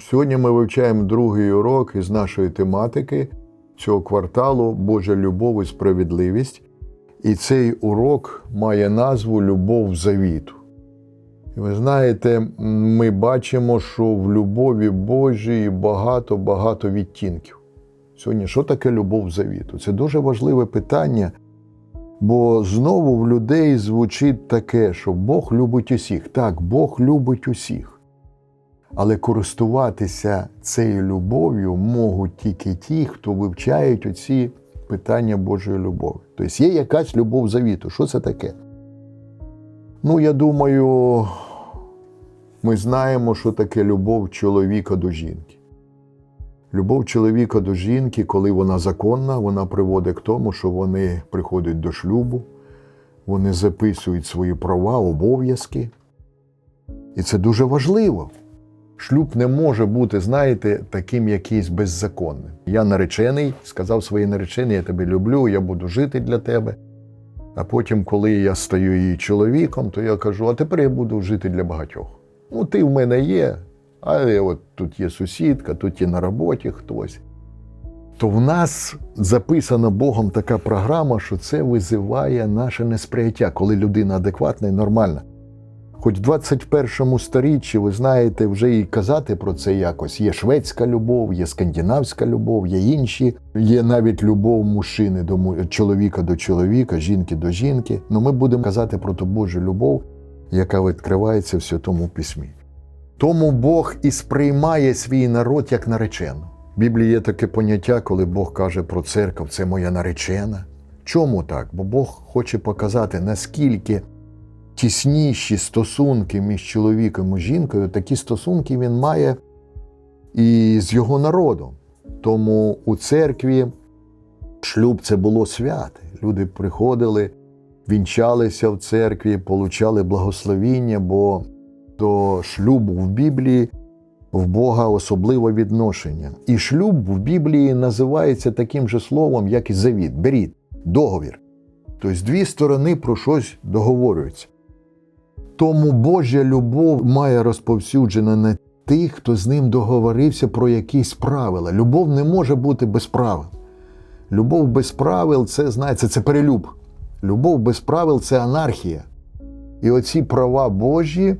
Сьогодні ми вивчаємо другий урок із нашої тематики цього кварталу Божа любов і справедливість. І цей урок має назву Любов завіту. І ви знаєте, ми бачимо, що в любові Божій багато-багато відтінків. Сьогодні, що таке любов завіту? Це дуже важливе питання, бо знову в людей звучить таке, що Бог любить усіх. Так, Бог любить усіх. Але користуватися цією любов'ю можуть тільки ті, хто вивчають оці питання Божої любові. Тобто є якась любов завіту. Що це таке? Ну, я думаю, ми знаємо, що таке любов чоловіка до жінки. Любов чоловіка до жінки, коли вона законна, вона приводить к тому, що вони приходять до шлюбу, вони записують свої права, обов'язки. І це дуже важливо. Шлюб не може бути, знаєте, таким якийсь беззаконним. Я наречений, сказав своїй нареченій, я тебе люблю, я буду жити для тебе. А потім, коли я стаю її чоловіком, то я кажу: а тепер я буду жити для багатьох. Ну, ти в мене є, але от тут є сусідка, тут є на роботі хтось. То в нас записана Богом така програма, що це визиває наше несприяття, коли людина адекватна і нормальна. Хоч в 21 сторіччі, ви знаєте, вже і казати про це якось. Є шведська любов, є скандинавська любов, є інші, є навіть любов мужчини до чоловіка до чоловіка, жінки до жінки. Ну ми будемо казати про ту Божу любов, яка відкривається в Святому Письмі. Тому Бог і сприймає свій народ як наречену. В Біблії є таке поняття, коли Бог каже про церкву, це моя наречена. Чому так? Бо Бог хоче показати, наскільки тісніші стосунки між чоловіком і жінкою, такі стосунки він має і з його народом. Тому у церкві шлюб це було святе. Люди приходили, вінчалися в церкві, получали благословіння, бо до шлюбу в Біблії в Бога особливе відношення. І шлюб в Біблії називається таким же словом, як і завіт, беріт, договір. Тобто дві сторони про щось договорюються. Тому Божа любов має розповсюджена на тих, хто з ним договорився про якісь правила. Любов не може бути без правил. Любов без правил це, знаєте, це перелюб. Любов без правил це анархія. І оці права Божі,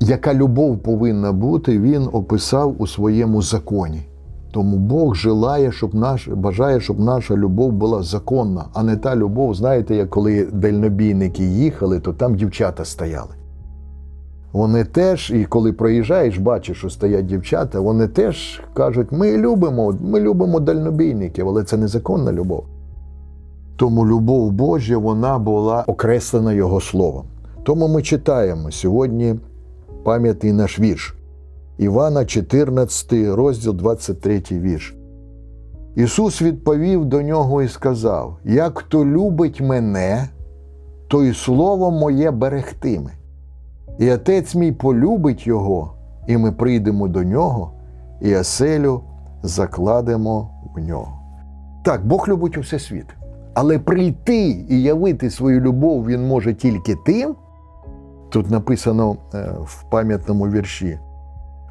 яка любов повинна бути, він описав у своєму законі. Тому Бог желає, щоб наш, бажає, щоб наша любов була законна, а не та любов, знаєте, як коли дальнобійники їхали, то там дівчата стояли. Вони теж, і коли проїжджаєш, бачиш, що стоять дівчата, вони теж кажуть: ми любимо, ми любимо дальнобійників, але це незаконна любов. Тому любов Божа вона була окреслена Його словом. Тому ми читаємо сьогодні пам'ятний наш вірш. Івана, 14 розділ, 23 вірш. Ісус відповів до нього і сказав: Як хто любить мене, то і слово моє берегтиме. І отець мій полюбить його, і ми прийдемо до нього, і оселю закладемо в нього. Так, Бог любить усе світ. Але прийти і явити свою любов він може тільки тим. Тут написано е, в пам'ятному вірші,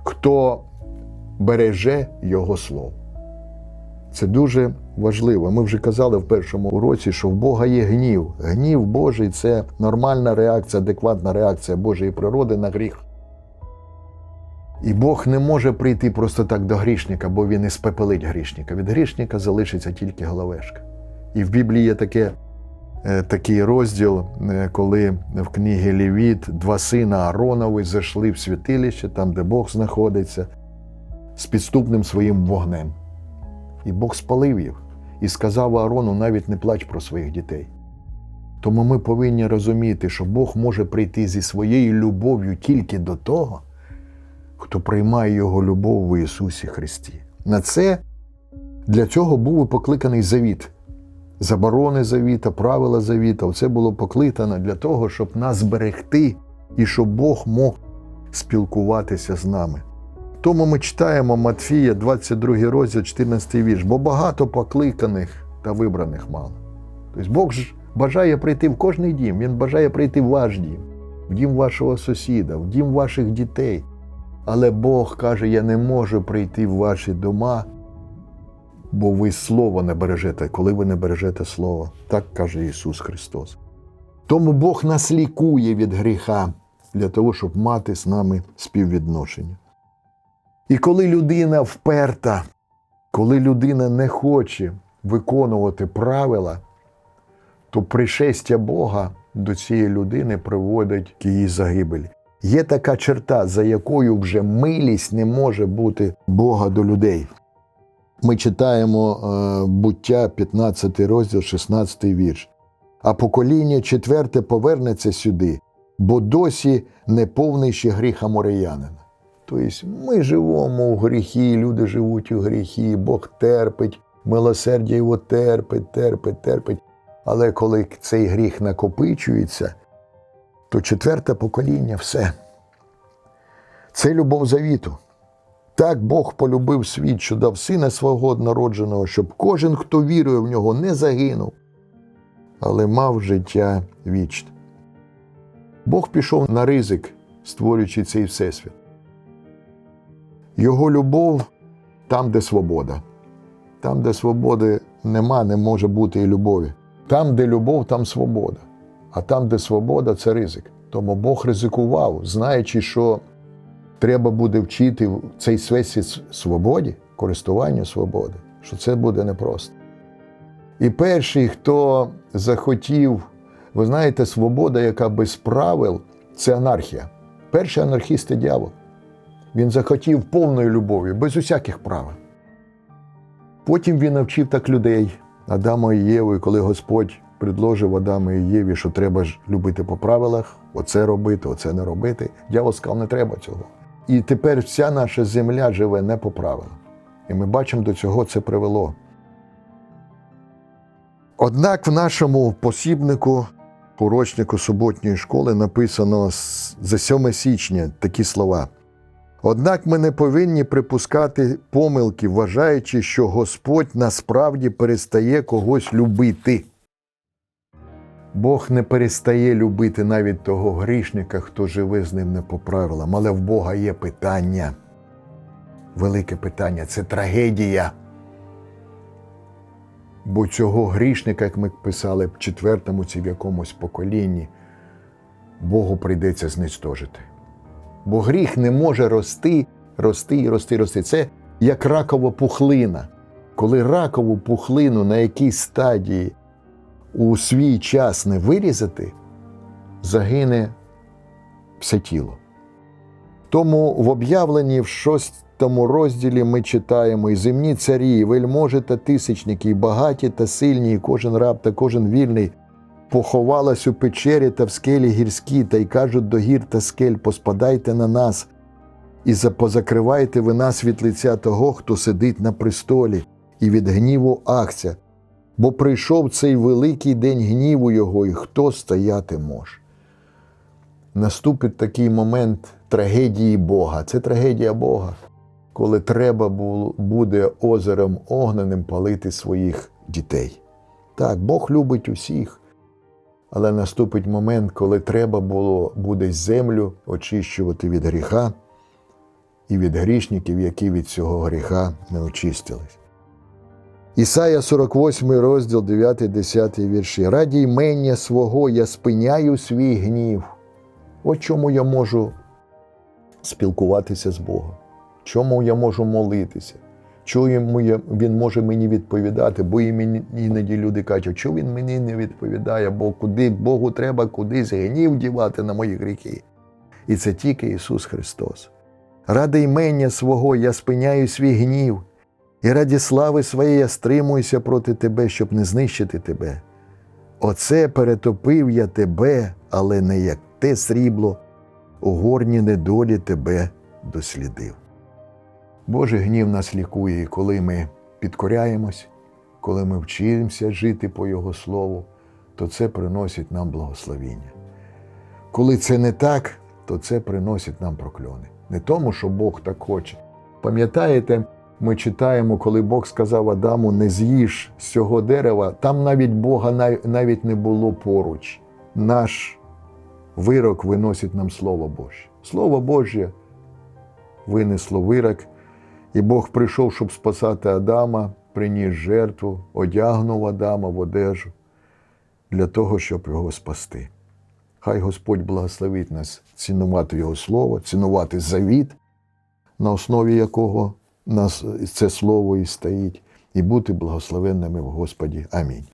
хто береже Його слово. Це дуже важливо. Ми вже казали в першому уроці, що в Бога є гнів. Гнів Божий це нормальна реакція, адекватна реакція Божої природи на гріх. І Бог не може прийти просто так до грішника, бо він і спепелить грішника. Від грішника залишиться тільки головешка. І в Біблії є таке, е, такий розділ, е, коли в книгі Левіт два сина Ааронови зайшли в святилище, там, де Бог знаходиться, з підступним своїм вогнем. І Бог спалив їх і сказав Аарону, навіть не плач про своїх дітей. Тому ми повинні розуміти, що Бог може прийти зі своєю любов'ю тільки до того, хто приймає Його любов в Ісусі Христі. На це для цього був покликаний завіт. Заборони завіта, правила завіта, це було покликано для того, щоб нас зберегти і щоб Бог мог спілкуватися з нами. Тому ми читаємо Матфія, 22 розділ, 14 вірш, бо багато покликаних та вибраних мало. Тобто Бог ж бажає прийти в кожний дім, Він бажає прийти в ваш дім, в дім вашого сусіда, в дім ваших дітей. Але Бог каже: Я не можу прийти в ваші дома, бо ви слово не бережете, коли ви не бережете слово. Так каже Ісус Христос. Тому Бог нас лікує від гріха для того, щоб мати з нами співвідношення. І коли людина вперта, коли людина не хоче виконувати правила, то пришестя Бога до цієї людини приводить к її загибелі. Є така черта, за якою вже милість не може бути Бога до людей. Ми читаємо е, буття 15 розділ, 16 вірш. А покоління четверте повернеться сюди, бо досі не повний ще гріх амореянина. Тобто ми живемо у гріхі, люди живуть у гріхі, Бог терпить, милосердя його терпить, терпить, терпить. Але коли цей гріх накопичується, то четверте покоління все. Це любов завіту. Так Бог полюбив світ, що дав сина свого однородженого, щоб кожен, хто вірує в нього, не загинув, але мав життя вічне. Бог пішов на ризик, створюючи цей всесвіт. Його любов там, де свобода. Там, де свободи нема, не може бути і любові. Там, де любов, там свобода. А там, де свобода, це ризик. Тому Бог ризикував, знаючи, що треба буде вчити в цей світ свободі, користуванню свободи, що це буде непросто. І перший, хто захотів, ви знаєте, свобода, яка без правил, це анархія. Перший анархіст це дьявол. Він захотів повної любові, без усяких правил. Потім він навчив так людей, Адама і Єву, і коли Господь предложив Адаму і Єві, що треба ж любити по правилах, оце робити, оце не робити. Дьявол сказав, не треба цього. І тепер вся наша земля живе не по правилам. І ми бачимо, до цього це привело. Однак в нашому посібнику, урочнику суботньої школи, написано за 7 січня такі слова. Однак ми не повинні припускати помилки, вважаючи, що Господь насправді перестає когось любити. Бог не перестає любити навіть того грішника, хто живе з ним не по правилам. Але в Бога є питання. Велике питання це трагедія. Бо цього грішника, як ми писали в четвертому чи в якомусь поколінні, Богу прийдеться знистожити. Бо гріх не може рости, рости і рости, рости. Це як ракова пухлина. Коли ракову пухлину на якійсь стадії у свій час не вирізати, загине все тіло. Тому в об'явленні в шостому розділі ми читаємо і земні царі, і вельможі та тисячники, і багаті та сильні, і кожен раб та кожен вільний поховалась у печері та в скелі гірські, та й кажуть до гір та скель, поспадайте на нас, і позакривайте ви нас від лиця того, хто сидить на престолі, і від гніву акця. Бо прийшов цей великий день гніву Його, і хто стояти може. Наступить такий момент трагедії Бога. Це трагедія Бога, коли треба буде озером огненим палити своїх дітей. Так, Бог любить усіх. Але наступить момент, коли треба було буде землю очищувати від гріха і від грішників, які від цього гріха не очистились. Ісая 48 розділ 9, 10 вірші. Раді ймення свого я спиняю свій гнів. От чому я можу спілкуватися з Богом, чому я можу молитися, чому він може мені відповідати, бо іноді люди кажуть, що він мені не відповідає, бо куди Богу треба кудись гнів дівати на мої гріхи. І це тільки Ісус Христос. Ради ймення свого я спиняю свій гнів, і раді слави своєї я стримуюся проти тебе, щоб не знищити тебе. Оце перетопив я тебе, але не як те срібло, у горні недолі тебе дослідив. Божий гнів нас лікує, і коли ми підкоряємось, коли ми вчимося жити по Його Слову, то це приносить нам благословіння. Коли це не так, то це приносить нам прокльони. Не тому, що Бог так хоче. Пам'ятаєте, ми читаємо, коли Бог сказав Адаму, не з'їж з цього дерева, там навіть Бога навіть не було поруч. Наш вирок виносить нам Слово Боже. Слово Боже винесло вирок, і Бог прийшов, щоб спасати Адама, приніс жертву, одягнув Адама в одежу для того, щоб його спасти. Хай Господь благословить нас цінувати Його Слово, цінувати завіт, на основі якого нас це слово і стоїть, і бути благословенними в Господі. Амінь.